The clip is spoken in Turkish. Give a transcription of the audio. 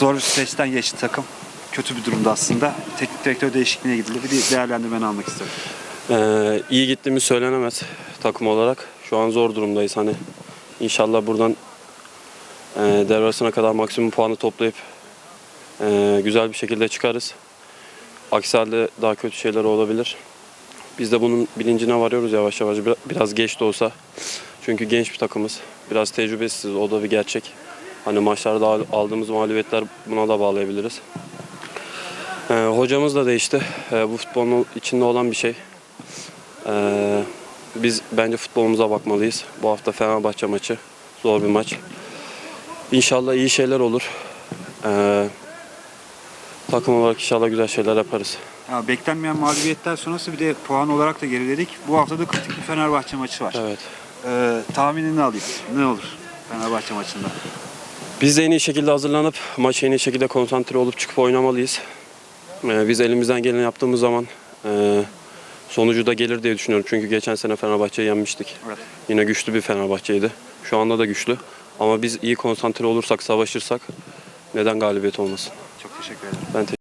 Zor bir süreçten geçti takım. Kötü bir durumda aslında. Teknik direktör değişikliğine gidildi. Bir de değerlendirmeni almak istedim. Ee, iyi gittiğimiz söylenemez takım olarak. Şu an zor durumdayız hani. İnşallah buradan e, devre kadar maksimum puanı toplayıp e, güzel bir şekilde çıkarız. Aksi halde daha kötü şeyler olabilir. Biz de bunun bilincine varıyoruz yavaş yavaş. Bir- Biraz geç de olsa. Çünkü genç bir takımız. Biraz tecrübesiz. O da bir gerçek. Hani maçlarda al- aldığımız mağlubiyetler buna da bağlayabiliriz. Ee, hocamız da değişti. Ee, bu futbolun içinde olan bir şey. Ee, biz bence futbolumuza bakmalıyız. Bu hafta Fenerbahçe maçı. Zor bir maç. İnşallah iyi şeyler olur. Ee, takım olarak inşallah güzel şeyler yaparız. Ya, beklenmeyen mağlubiyetler sonrası bir de puan olarak da geriledik. Bu hafta da kritik bir Fenerbahçe maçı var. Evet. Ee, tahminini alayım. Ne olur Fenerbahçe maçında? Biz de en iyi şekilde hazırlanıp maça en iyi şekilde konsantre olup çıkıp oynamalıyız. Ee, biz elimizden geleni yaptığımız zaman e, sonucu da gelir diye düşünüyorum. Çünkü geçen sene Fenerbahçe'yi yenmiştik. Evet. Yine güçlü bir Fenerbahçe'ydi. Şu anda da güçlü. Ama biz iyi konsantre olursak, savaşırsak neden galibiyet olmasın? Çok teşekkür ederim. Ben te-